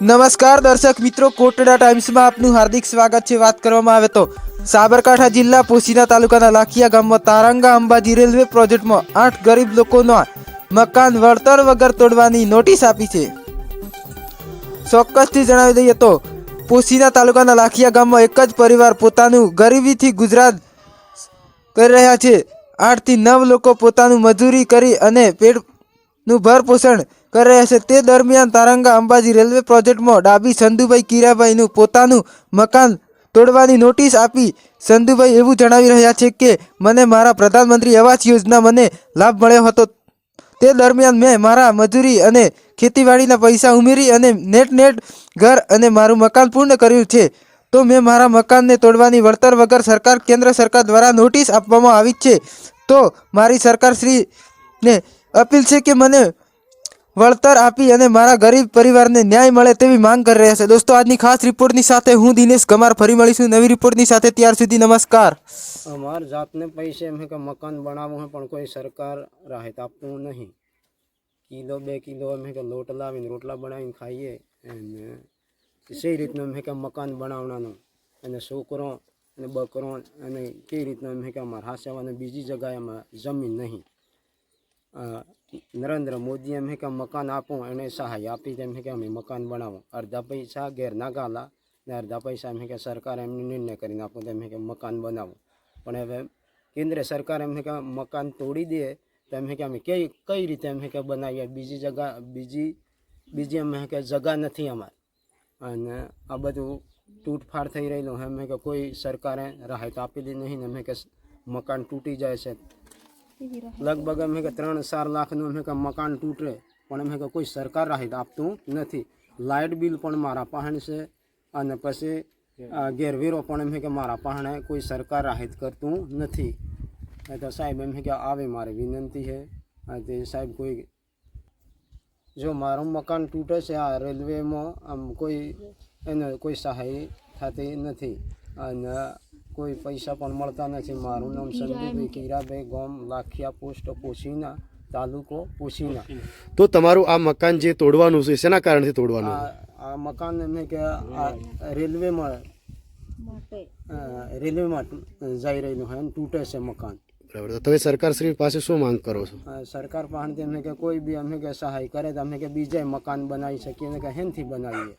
નમસ્કાર દર્શક મિત્રો, કોટડા ટાઈમ્સમાં આપનું હાર્દિક સ્વાગત છે. વાત કરવામાં આવે તો સાબરકાંઠા જિલ્લા પોશીના તાલુકાના લાખિયા ગામમાં તારંગા અંબાજી રેલવે પ્રોજેક્ટમાં આઠ ગરીબ લોકોના મકાન વળતર વગર તોડવાની નોટિસ આપી છે. ચોક્કસથી જણાવી દઈએ તો પોશીના તાલુકાના લાખિયા ગામમાં એક જ પરિવાર પોતાનું ગરીબીથી ગુજરાત કરી રહ્યા છે. આઠથી નવ લોકો પોતાનું મજૂરી કરી અને પેટનું ભરપોષણ કરી છે. તે દરમિયાન તારંગા અંબાજી રેલવે પ્રોજેક્ટમાં ડાબી સંધુભાઈ કીરાભાઈનું પોતાનું મકાન તોડવાની નોટિસ આપી. સંધુભાઈ એવું જણાવી રહ્યા છે કે, મને મારા પ્રધાનમંત્રી આવાસ યોજના મને લાભ મળ્યો હતો. તે દરમિયાન મેં મારા મજૂરી અને ખેતીવાડીના પૈસા ઉમેરી અને નેટ નેટ ઘર અને મારું મકાન પૂર્ણ કર્યું છે. તો મેં મારા મકાનને તોડવાની વળતર વગર સરકાર, કેન્દ્ર સરકાર દ્વારા નોટિસ આપવામાં આવી છે. તો મારી સરકાર શ્રીને અપીલ છે કે મને વળતર આપી અને મારા ગરીબ પરિવારને ન્યાય મળે તેવી માંગ કરી રહ્યા છે. દોસ્તો, આજની ખાસ રિપોર્ટની સાથે હું દિનેશ કમાર ફરી મળીશું નવી રિપોર્ટની સાથે. ત્યાર સુધી નમસ્કાર. અમાર જાતને પૈસે એમ કે મકાન બનાવવું હોય પણ કોઈ સરકાર રાહત આપતું નહીં. કિલો બે કિલો એમ કે લોટ લાવીને રોટલા બનાવીને ખાઈએ અને સે રીતનું એમ કે મકાન બનાવવાનું અને છોકરો અને બકરો અને કઈ રીતના એમ કે અમારે અને બીજી જગાએ અમારા જમીન નહીં. નરેન્દ્ર મોદી એમ કે મકાન આપું એને સહાય આપી તેમ કે અમે મકાન બનાવો અડધા પૈસા ઘેરના ગાલા ને અડધા પૈસા એમ કે સરકાર એમને નિર્ણય કરીને આપો તેમ કે મકાન બનાવો પણ હવે કેન્દ્ર સરકાર એમ કે મકાન તોડી દે તો એમ કે અમે કઈ કઈ રીતે એમ કે બનાવીએ બીજી જગા બીજી બીજી એમ કે જગા નથી અમારે અને આ બધું તૂટફાટ થઈ રહેલું એમ કે કોઈ સરકારે રાહત આપેલી નહીં ને એમ કે મકાન તૂટી જાય છે લગભગ અમે કે ત્રણ ચાર લાખનું અમે કે મકાન તૂટે, પણ એમ કે કોઈ સરકાર રાહત આપતું નથી. લાઇટ બિલ પણ મારા પાસે છે અને પછી ગેરવેરો પણ એમ કે મારા પાસે કોઈ સરકાર રાહત કરતું નથી. તો સાહેબ એમ કે આવે મારે વિનંતી છે. તે સાહેબ કોઈ, જો મારું મકાન તૂટે છે આ રેલવેમાં, આમ કોઈ એને કોઈ સહાય થતી નથી. અને કોઈ પૈસા પણ મળતા નથી. મારું નામ સંજયભાઈ કીરાભાઈ ગોમ લાખિયા પોસ્ટ પોશીના તાલુકો પોશીના. તો તમારું આ મકાન જે તોડવાનું છે શેના કારણથી તોડવાનું? આ મકાન એમ કે આ રેલવેમાં રેલવેમાં જઈ રહેલું હોય તૂટે છે મકાન. બરાબર. તો તમે સરકારશ્રી પાસે શું માંગ કરો છો? સરકાર પાસેથી અમને કે કોઈ બી અમને કે સહાય કરે તો અમને કે બીજા મકાન બનાવી શકીએ ને કે હેનથી બનાવીએ.